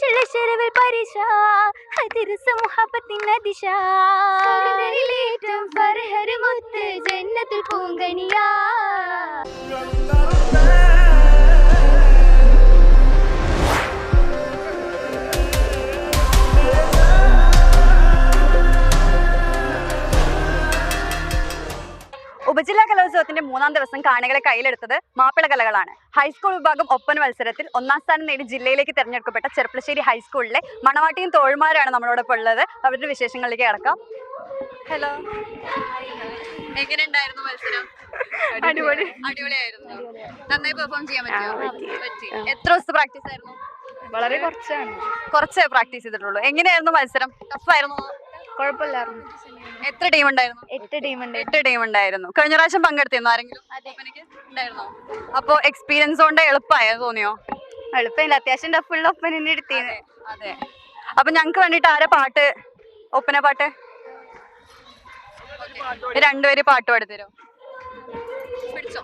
ചെലവിൽ പരിശ ഹതിരസ മുഹബത്തിൻ അതിശ. ഏറ്റവും ഫർഹരുമൊത്ത് ജന്നത്തിൽ പൂങ്കനിയാ. കലോത്സവത്തിന്റെ മൂന്നാം ദിവസം കാണികളെ കയ്യിലെടുത്തത് മാപ്പിള കലകളാണ്. ഹൈസ്കൂൾ വിഭാഗം ഒപ്പന മത്സരത്തിൽ ഒന്നാം സ്ഥാനം നേടി ജില്ലയിലേക്ക് തിരഞ്ഞെടുക്കപ്പെട്ട ചെർപ്പളശ്ശേരി ഹൈസ്കൂളിലെ മണവാട്ടിയും തോഴ്മാരാണ് നമ്മളോടൊപ്പം ഉള്ളത്. അവരുടെ വിശേഷങ്ങളിലേക്ക് കടക്കാം. ഹലോ എങ്ങനെയുണ്ടായിരുന്നു മത്സരം? അടിപൊളി. അടിപൊളിയായിരുന്നു. നന്നായി പെർഫോം ചെയ്യാൻ പറ്റിയോ? പറ്റി. എത്ര ദിവസത്തെ പ്രാക്ടീസ് ആയിരുന്നു? വളരെ കുറച്ചാണ്. കുറച്ചേ പ്രാക്ടീസ് ചെയ്തിട്ടുള്ളൂ. എങ്ങനെയായിരുന്നു മത്സരം? ടഫ് ആയിരുന്നു? കുഴപ്പമില്ലായിരുന്നു എത്ര ടീം ഉണ്ടായിരുന്നു? എട്ട് ടീം ഉണ്ട്. എട്ട് ടീം ഉണ്ടായിരുന്നു. കഴിഞ്ഞ പ്രാവശ്യം പങ്കെടുത്തിരുന്നു? ആരെങ്കിലും? ഉണ്ടായിരുന്നോ? അപ്പൊ എക്സ്പീരിയൻസ് കൊണ്ട് എളുപ്പമായ തോന്നിയോ? എളുപ്പമില്ല. അത്യാവശ്യം ടഫുള്ള ഒപ്പന തന്നെ എടുത്തീന് അതെ അപ്പൊ ഞങ്ങക്ക് വേണ്ടിട്ട് ആരാ പാട്ട്? ഒപ്പന പാട്ട്? രണ്ടുപേര് പാട്ട് പാടിത്തരോ. പിടിച്ചോ.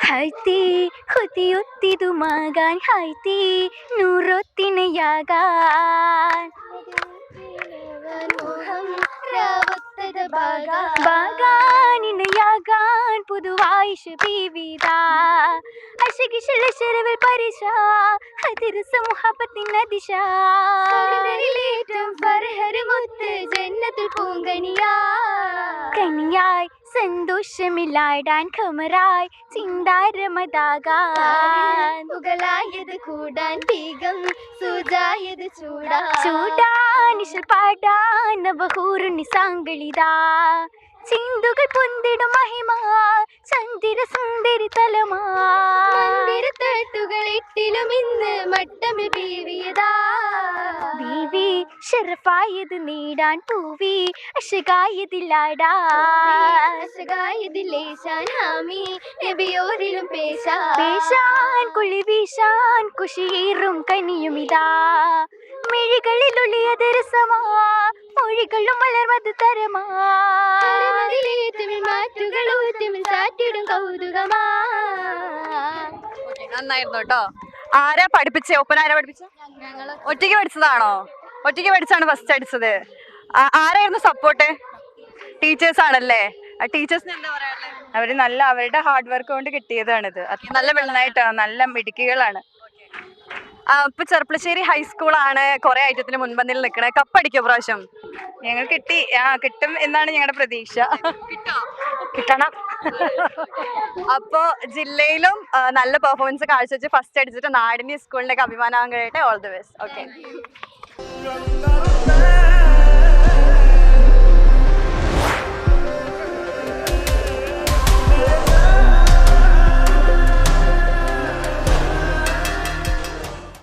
അതാണ് ഹൈത്തി ഹുതിയൊത്തിതുമാകാൻ ഹൈത്തി നൂറൊത്തിനയാകാൻ ബാഗാനിനയാകാൻ പുതുവായിഷ ബീവിത അശകിഷല പരിശ ഹതിരസ മുഹബത്തിൻ അതിശ ഫർഹരുമൊത്ത് ജന്നത്തിൽ പൂങ്കനിയാ കനിയായി സന്തോഷമില്ലാടാൻ ഖമറായി ചിന്താരമതാകാൻ. മുകളായത് കൂടാൻ തീകം സുജായത് ചൂടാ ചൂടാനിശൽ പാടാൻ നവഹൂറു നിസാങ്കളിതാ ചിന്തുകൾ പൊന്തിടും മഹിമ ചന്ദിര സുന്ദരി തലമാ. തട്ടുകൾ ഇട്ടിലും ഇന്ന് മട്ടമിൽ ബീവിയതാ ബീവി ഷറഫായത് നേടാൻ പൂവി അശകായതില്ലാടാ അശകായതിലേശാൻ ഹാമി നബിയോരിലും പേശാ. പേശാൻ കുളി വീശാൻ കുഷിയേറും കനിയുമിതാ മിഴികളിലുള്ളിയത് രസമാ മൊഴികളും വളർന്നത് തരമാ. ഊറ്റുമിൽ സാറ്റിടും കൗതുകമാ. നന്നായിരുന്നു കേട്ടോ. ആരാ പഠിപ്പിച്ചേ? ഒപ്പന ആരാ പഠിപ്പിച്ചേ ഒറ്റയ്ക്ക് പഠിച്ചതാണോ? ഒറ്റയ്ക്ക് പഠിച്ചാണ് ഫസ്റ്റ് അടിച്ചത്. ആരായിരുന്നു സപ്പോർട്ട് ടീച്ചേഴ്സ് ആണല്ലേ? ടീച്ചേഴ്സിന് എന്താ പറയാനുള്ളത് അവർ നല്ല അവരുടെ ഹാർഡ് വർക്ക് കൊണ്ട് കിട്ടിയതാണിത്. നല്ല വെള്ളനായിട്ടാണ് നല്ല മിടുക്കികളാണ്. ഇപ്പൊ ചെർപ്പളശ്ശേരി ഹൈസ്കൂളാണ് കുറെ ഐറ്റത്തിന് മുൻപന്തിൽ നിൽക്കണേ കപ്പടിക്കോ പ്രാവശ്യം ഞങ്ങൾ കിട്ടി. ആ കിട്ടും എന്നാണ് ഞങ്ങളുടെ പ്രതീക്ഷ. കിട്ടോ? കിട്ടണം. അപ്പോ ജില്ലയിലും നല്ല പെർഫോമൻസ് കാഴ്ചവെച്ച് ഫസ്റ്റ് അടിച്ചിട്ട് നാടിന്റെ സ്കൂളിലേക്ക് അഭിമാനം കഴിയട്ടെ all the best okay la la.